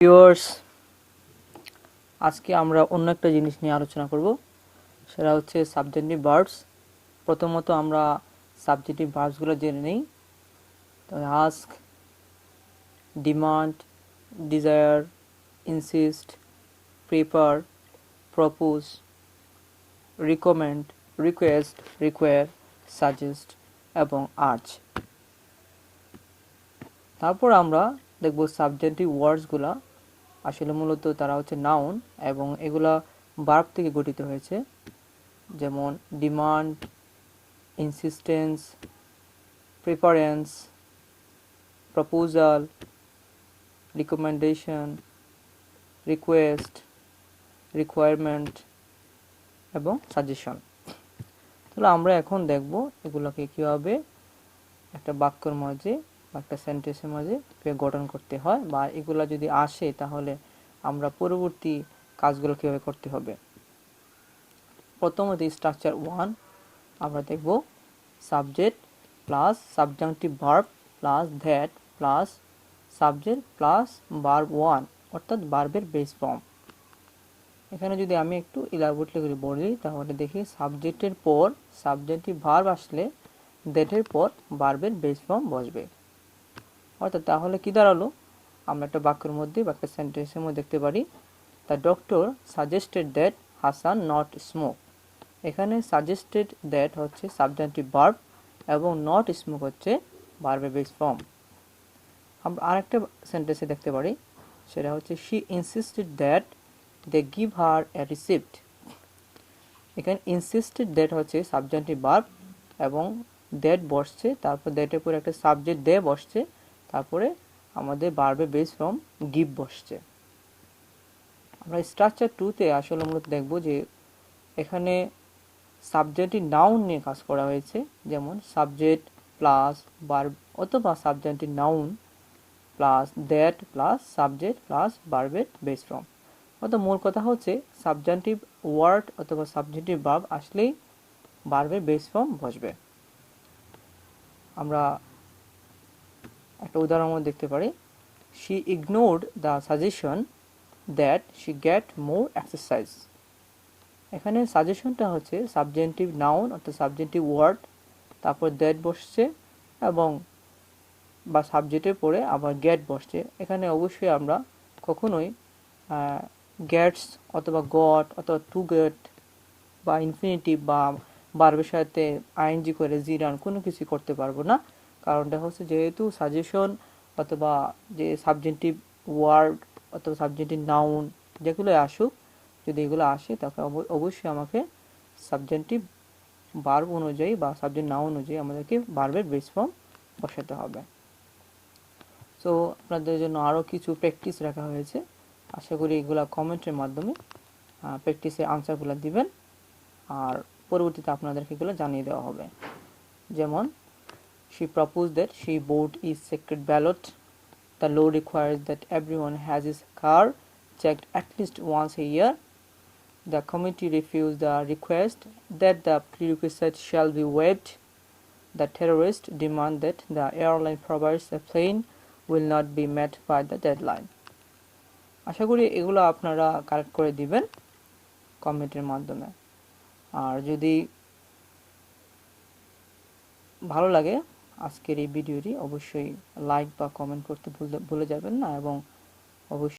Viewers আজকে আমরা অন্য একটা জিনিস নিয়ে আলোচনা করব। সেটা হচ্ছে সাবজেক্টিভ ভার্বস প্রথমত আমরা সাবজেক্টিভ ভার্বসগুলো জেনে নিই। Ask demand desire insist prepare propose recommend request require suggest এবং আর্চ তারপর আমরা দেখব সাবজেক্টিভ ওয়ার্ডসগুলা আসলে মূলত তারা হচ্ছে নাউন এবং এগুলা বার্ব থেকে গঠিত হয়েছে। যেমন demand insistence preference proposal recommendation request requirement এবং সাজেশন তাহলে আমরা এখন দেখব এগুলোকে কীভাবে একটা বাক্যর মাঝে একটা সেন্টেন্সের মাঝে গঠন করতে হয় বা এগুলা যদি আসে তাহলে আমরা পরবর্তী কাজগুলো কীভাবে করতে হবে। প্রথমত স্ট্রাকচার ওয়ান আমরা দেখব subject plus subjunctive verb plus that plus subject plus verb one অর্থাৎ বার্বের বেস ফর্ম এখানে যদি আমি একটু ইলাবোরেটলি করে বলি, তাহলে দেখি সাবজেক্টের পর সাবজেক্টিভ ভার্ব আসলে দ্যাটের পর বার্বের বেস ফর্ম বসবে। অর্থাৎ তাহলে কি দাঁড়াল? আমরা একটা বাক্যের মধ্যে বা একটা সেন্টেন্সের মধ্যে দেখতে পারি the doctor suggested that Hasan not smoke এখানে সাজেস্টেড দ্যাট হচ্ছে সাবজেক্টিভ বার্ব এবং নট স্মোক হচ্ছে ভার্বের বেস ফর্ম আমরা আরেকটা সেন্টেন্সে দেখতে পারি, সেটা হচ্ছে she insisted that they give her a receipt এখানে ইনসিস্টেড দ্যাট হচ্ছে সাবজেক্টিভ বার্ব এবং দ্যাট বসছে, তারপর দ্যাটের পরে একটা সাবজেক্ট দে বসছে তারপরে আমাদের বার্বে বেস ফ্রম গিভ বসছে। আমরা স্ট্রাকচার টুতে আসলে মূলত দেখব যে এখানে সাবজেক্টটি নাউন নিয়ে কাজ করা হয়েছে, যেমন সাবজেক্ট প্লাস বার্ব অথবা সাবজেক্টটি noun plus that plus subject plus বার্বের base form অর্থাৎ মূল কথা হচ্ছে সাবজেক্টিভ ওয়ার্ড অথবা সাবজেক্টিভ ভার্ব আসলেই বার্বের বেস ফর্ম বসবে। আমরা একটা উদাহরণ মধ্যে দেখতে পারি। She ignored the suggestion that she get more exercise এখানে সাজেশনটা হচ্ছে সাবজেক্টিভ নাউন অর্থাৎ সাবজেক্টিভ ওয়ার্ড তারপর দ্যাট বসছে এবং বা সাবজেক্টের পরে আবার গেট বসছে। এখানে অবশ্যই আমরা কখনোই গেটস অথবা গট অথবা টু গেট বা ইনফিনিটিভ বা বার্বের সাথে আইএনজি করে জিরান কোনো কিছু করতে পারব না। কারণটা হচ্ছে যেহেতু সাজেশন অথবা যে সাবজেক্টিভ ওয়ার্ড অথবা সাবজেক্টিভ নাউন যেগুলো আসুক, যদি এগুলো আসে, তাকে অবশ্যই আমাকে সাবজেক্টিভ বার্ব অনুযায়ী বা সাবজেক্ট নাউন অনুযায়ী আমাদেরকে বার্বের বেস ফর্ম বসাতে হবে। সো আপনাদের জন্য আরও কিছু প্র্যাকটিস রাখা হয়েছে। আশা করি এগুলো কমেন্টের মাধ্যমে প্র্যাকটিসের আনসারগুলো দিবেন। আর পরবর্তীতে আপনাদেরকে এগুলো জানিয়ে দেওয়া হবে। যেমন She proposed that she vote is secret ballot. The law requires that everyone has his car checked at least once a year. The committee refused the request that the prerequisite shall be waived. The terrorists demand that the airline provides a plane will not be met by the deadline. আশা করি এগুলো আপনারা collect করে দিবেন কমেন্টের মাধ্যমে আর যদি ভালো লাগে আজকের এই ভিডিওটি অবশ্যই লাইক বা কমেন্ট করতে ভুলে যাবেন না এবং অবশ্যই